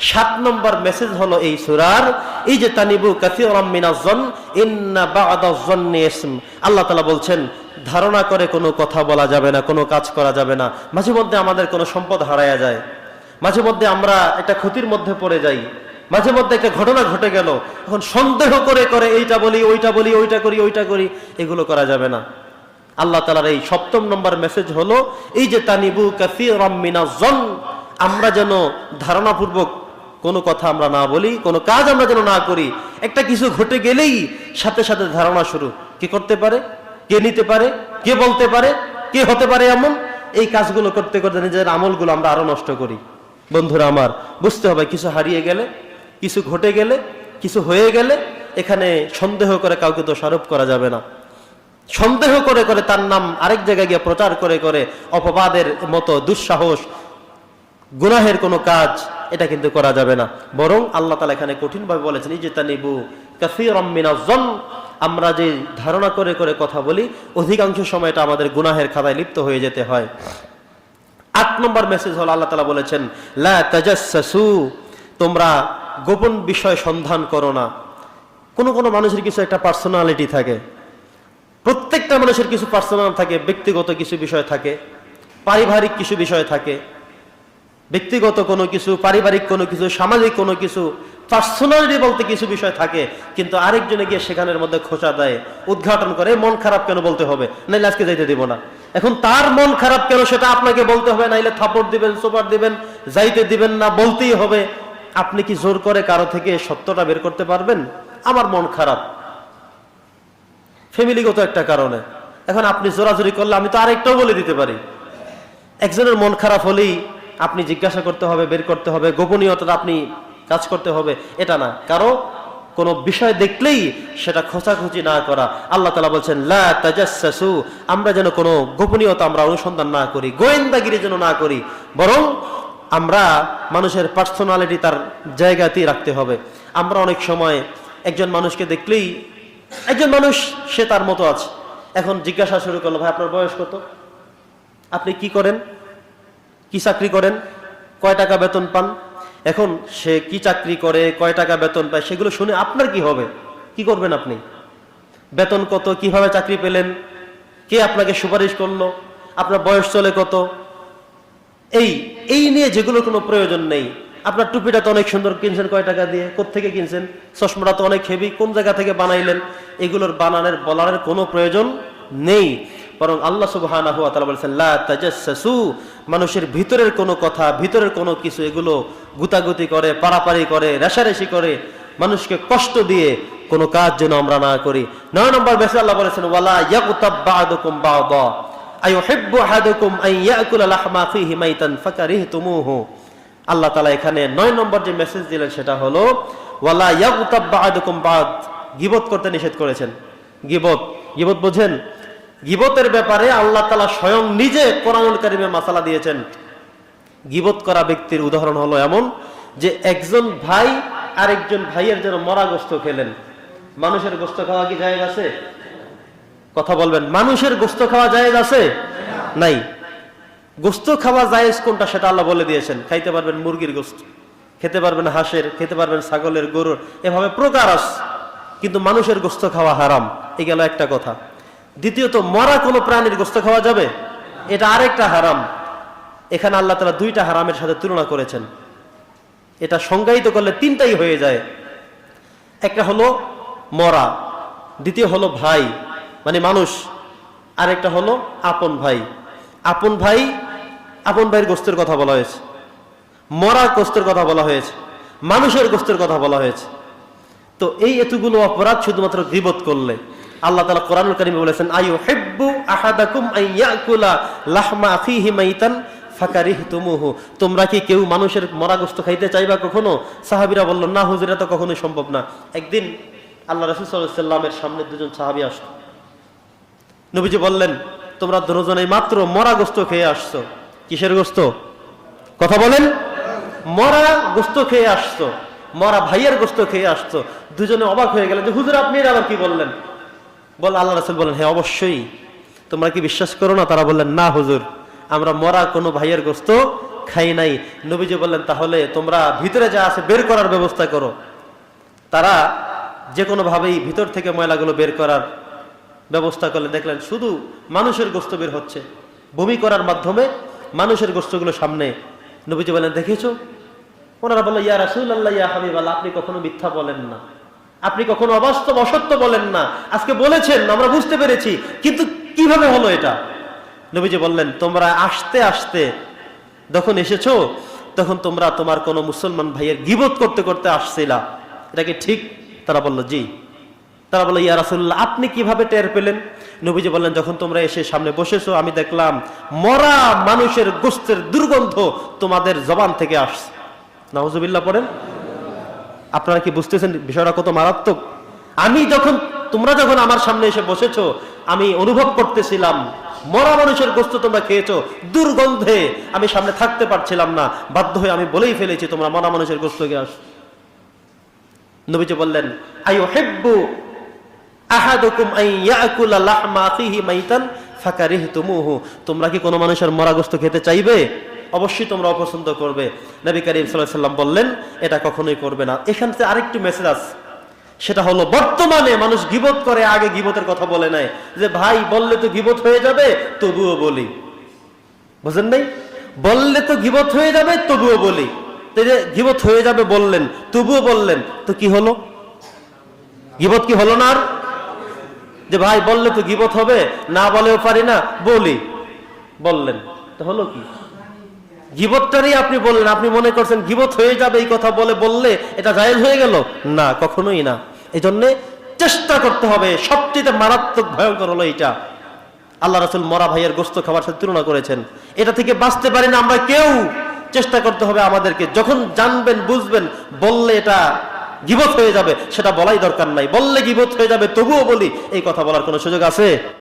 সাত নম্বর মেসেজ হলো এই সুরার এই যে তানিবু ইসম। আল্লাহ তাআলা বলছেন, ধারণা করে কোনো কথা বলা যাবে না, কোনো কাজ করা যাবে না। মাঝে মধ্যে আমাদের কোনো সম্পদ হারায়া যায়। মাঝে মধ্যে আমরা একটা ক্ষতির মধ্যে পড়ে যাই। মাঝে মধ্যে একটা ঘটনা ঘটে গেল। এখন সন্দেহ করে করে এইটা বলি, ওইটা বলি, ওইটা করি ওইটা করি, এগুলো করা যাবে না। আল্লাহ তালার এই সপ্তম নম্বর মেসেজ হলো এই যে তানিবু কাসিরাম মিনাজন আমরা যেন ধারণাপূর্বক কোনো কথা আমরা না বলি, কোনো কাজ আমরা যেন না করি, একটা কিছু ঘটে গেলেই সাথে সাথে ধারণা শুরু। কে করতে পারে? কে নিতে পারে? কে বলতে পারে? কে হতে পারে এমন? এই কাজগুলো করতে করতে নিজের আমলগুলো আমরা আরও নষ্ট করি। বন্ধুরা আমার, বুঝতে হবে কিছু হারিয়ে গেলে, কিছু ঘটে গেলে, কিছু হয়ে গেলে এখানে সন্দেহ করে কাউকে দোষারোপ করা যাবে না। সন্দেহ করে করে তার নাম আরেক জায়গায় গিয়ে প্রচার করে করে অপবাদের মতো দুঃসাহস, গুনাহের কোনো কাজ এটা কিন্তু করা যাবে না। বরং আল্লাহ তালা এখানে কঠিনভাবে বলেছেন যে তানিবু কাসিরমিনাজন আমরা যে ধারণা করে করে কথা বলি, অধিকাংশ সময়টা আমাদের গুনাহের খাতায় লিপ্ত হয়ে যেতে হয়। আট নম্বর মেসেজ হলো আল্লাহ তালা বলেছেন, লা তোমরা গোপন বিষয় সন্ধান করো না। কোনো কোনো মানুষের কিছু একটা পার্সোনালিটি থাকে। প্রত্যেকটা মানুষের কিছু পার্সোনাল থাকে, ব্যক্তিগত কিছু বিষয় থাকে, পারিবারিক কিছু বিষয় থাকে। ব্যক্তিগত কোনো কিছু, পারিবারিক কোনো কিছু, সামাজিক কোনো কিছু, পার্সোনালিটি বলতে কিছু বিষয় থাকে, কিন্তু আরেকজনে গিয়ে সেখানের মধ্যে খোঁচা দেয়, উদ্ঘাটন করে, মন খারাপ কেন বলতে হবে? নাইলে আজকে যাইতে দিব না। এখন তার মন খারাপ কেন সেটা আপনাকে বলতে হবে? নাইলে থাপড় দিবেন সোপার দিবেন, যাইতে দিবেন না, বলতেই হবে। আপনি কি জোর করে কারও থেকে সত্যটা বের করতে পারবেন? আমার মন খারাপ। ফ্যামিলিগত একটা কারণে। এখন আপনি জোরাজোরি করলে আমি তো আরেকটাও বলে দিতে পারি। একজনের মন খারাপ হলেই আপনি জিজ্ঞাসা করতে হবে, বের করতে হবে, গোপনীয়তা আপনি কাজ করতে হবে, এটা না। কারও কোনো বিষয় দেখলেই সেটা খোঁচাখুচি না করা। আল্লাহ তালা বলছেন, লা তাজাসসু আমরা যেন কোনো গোপনীয়তা আমরা অনুসন্ধান না করি, গোয়েন্দাগিরি যেন না করি, বরং আমরা মানুষের পার্সোনালিটি তার জায়গাতেই রাখতে হবে। আমরা অনেক সময় একজন মানুষকে দেখলেই, একজন মানুষ সে তার মতো আছে। এখন জিজ্ঞাসা শুরু করল, ভাই, আপনার বয়স কত? আপনি কি করেন? কি চাকরি করেন? কয় টাকা বেতন পান? এখন সে কি চাকরি করে, কয় টাকা বেতন পায়, সেগুলো শুনে আপনার কি হবে? কি করবেন আপনি? বেতন কত, কীভাবে চাকরি পেলেন? কে আপনাকে সুপারিশ করল? আপনার বয়স চলে কত? এই এই নিয়ে যেগুলোর কোনো প্রয়োজন নেই। আপনার টুপিটা তো অনেক সুন্দর কিনছেন, কয় টাকা দিয়ে? থেকে কিনছেন? চশমাটা তো অনেক হেভি কোন জায়গা থেকে বানাইলেন? এগুলোর বানানের বলার কোনো প্রয়োজন নেই। বরং আল্লাহ তাআলা বলেছেন মানুষের ভিতরের কোনো কথা, ভিতরের কোনো কিছু, এগুলো গুতাগুতি করে, পারাপারি করে, রেশারেশি করে, মানুষকে কষ্ট দিয়ে কোনো কাজ যেন আমরা না করি। নয় নম্বর বেশি আল্লাহ বলেছেন, ওয়ালা ইয়াকুতাব বা'দুকুম বা'দা। আইয়ুহিব্বু আহাদুকুম আন ইয়াকুলা লাহমা ফীহি মাইতান ফাকারিহতুমুহু। আল্লাহ তাআলা এখানে নয় নম্বর যে মেসেজ দিলেন সেটা হলো, ওয়ালা ইয়াকুতাব বা'দুকুম বা'দ। গিবত করতে নিষেধ করেছেন। গিবত। গিবত বোঝেন? গিবতের ব্যাপারে আল্লাহ তালা স্বয়ং নিজে কোরআনুল কারিমে মাসালা দিয়েছেন। গিবত করা ব্যক্তির উদাহরণ হলো এমন যে একজন ভাই আরেকজন ভাইয়ের যেন মরা গোস্ত খেলেন। মানুষের গোস্ত খাওয়া কি জায়েজ আছে? কথা বলবেন, মানুষের গোস্ত খাওয়া জায়েজ আছে? নাই। গোস্ত খাওয়া জায়েজ কোনটা সেটা আল্লাহ বলে দিয়েছেন। খাইতে পারবেন মুরগির গোস্ত, খেতে পারবেন হাঁসের, খেতে পারবেন ছাগলের, গরুর, এভাবে প্রকার আছে কিন্তু মানুষের গোস্ত খাওয়া হারাম। এ গেল একটা কথা। দ্বিতীয়ত, মরা কোনো প্রাণীর গোস্ত খাওয়া যাবে? এটা আরেকটা হারাম। এখানে আল্লাহ তালা দুইটা হারামের সাথে তুলনা করেছেন। এটা সংজ্ঞায়িত করলে তিনটাই হয়ে যায়। একটা হলো মরা, দ্বিতীয় হলো ভাই মানে মানুষ। আরেকটা হলো আপন ভাই। আপন ভাই, আপন ভাইয়ের গোস্তের কথা বলা হয়েছে। মরা গোস্তের কথা বলা হয়েছে। মানুষের গোস্তের কথা বলা হয়েছে। তো এই এতগুলো অপরাধ শুধুমাত্র গিবত করলে। আল্লাহ তালা কোরআনুল কারিমে বলেছেন আয়ু হেব্বু আহাদাকুম আইয়াকুলা লাহমা মাইতান তোমরা কি কেউ মানুষের মরা খাইতে চাইবা কখনো? সাহাবীরা বলল, না হুজুর তো কখনোই সম্ভব না। একদিন আল্লাহ সামনে দুজন সাহাবী আসলো। নবীজি বললেন, তোমরা দুজনেই মাত্র মরা গোস্ত খেয়ে আসছো। কিসের গোস্ত? কথা বলেন। মরা গোস্ত খেয়ে আসছো। মরা ভাইয়ের গোস্ত খেয়ে আসছো। দুজনে অবাক হয়ে গেলেন যে, হুজুর, আপনি আবার কি বললেন? বল আল্লাহ রাসুল বলেন হ্যাঁ অবশ্যই। তোমরা কি বিশ্বাস করো না? তারা বললেন না হুজুর। আমরা মরা কোনো ভাইয়ের গোস্ত খাই নাই। নবীজি বললেন তাহলে তোমরা ভিতরে যা আছে বের করার ব্যবস্থা করো। তারা যে কোনোভাবেই ভিতর থেকে ময়লাগুলো বের করার ব্যবস্থা করলে দেখলেন শুধু মানুষের গোস্ত বের হচ্ছে। বমি করার মাধ্যমে মানুষের গোস্তগুলো সামনে। নবীজি বলেন দেখেছ? ওনারা বলল ইয়া রাসুল্লাহ ইয়া হাবিব আল্লাহ, আপনি কখনো মিথ্যা বলেন না। আপনি কখনো অবাস্তব, অসত্য বলেন না। আজকে বলেছেন, আমরা বুঝতে পেরেছি, কিন্তু কীভাবে হলো এটা? নবীজি বললেন, তোমরা আসতে আসতে যখন এসেছ, তখন তোমরা তোমার কোনো মুসলমান ভাইয়ের গিবত করতে করতে আসছিলা। এটা কি ঠিক? তারা বলল, জি। তারা বলল, ইয়া রাসুল্লাহ আপনি কীভাবে টের পেলেন? নবীজি বললেন, যখন তোমরা এসে সামনে বসেছো, আমি দেখলাম মরা মানুষের গোস্তের দুর্গন্ধ তোমাদের জবান থেকে আসছে। নাহজুবিল্লাহ পড়েন। আপনারা কি বুঝতেছেন বিষয়টা কত মারাত্মক? আমি যখন, তোমরা যখন আমার সামনে এসে বসেছো, আমি অনুভব করতেছিলাম, মরা মানুষের গোস্ত তোমরা খেয়েছো, দুর্গন্ধে আমি সামনে থাকতে পারছিলাম না, বাধ্য হয়ে আমি বলেই ফেলেছি, তোমরা মরা মানুষের গোস্ত খেয়ে আস। নবীজি বললেন আইও হেব্বু তোমরা কি কোনো মানুষের মরা গোস্ত খেতে চাইবে? অবশ্যই তোমরা অপছন্দ করবে। নবী করিম সাল্লাম বললেন, এটা কখনোই করবে না। এখান থেকে আরেকটু মেসেজ আছে। সেটা হলো, বর্তমানে মানুষ গিবত করে, আগে গিবতের কথা বলে নাই। যে, ভাই, বললে তো গিবত হয়ে যাবে, তবুও বলি। বুঝেন নাই? বললে তো গিবত হয়ে যাবে, তবুও বলি। যে, গিবত হয়ে যাবে বললেন, তবুও বললেন। তো কি হলো? গিবত কি হলো না আর? যে, ভাই, বললে তো গিবত হবে, না বলেও পারি না, বলি। বললেন। তো হলো কি? গিবতটারই আপনি বললেন, আপনি মনে করছেন গিবত হয়ে যাবে এই কথা বলে বললে এটা জায়েজ হয়ে গেল? না, কখনোই না। এই জন্যে চেষ্টা করতে হবে, সবচেয়ে মারাত্মক ভয়ঙ্কর হলো এটা আল্লাহ রাসুল মরা ভাইয়ের গোস্ত খাবার সাথে তুলনা করেছেন। এটা থেকে বাঁচতে পারি না আমরা কেউ। চেষ্টা করতে হবে আমাদেরকে, যখন জানবেন, বুঝবেন, বললে এটা গিবত হয়ে যাবে, সেটা বলাই দরকার নাই। বললে গিবত হয়ে যাবে, তবুও বলি, এই কথা বলার কোনো সুযোগ আছে?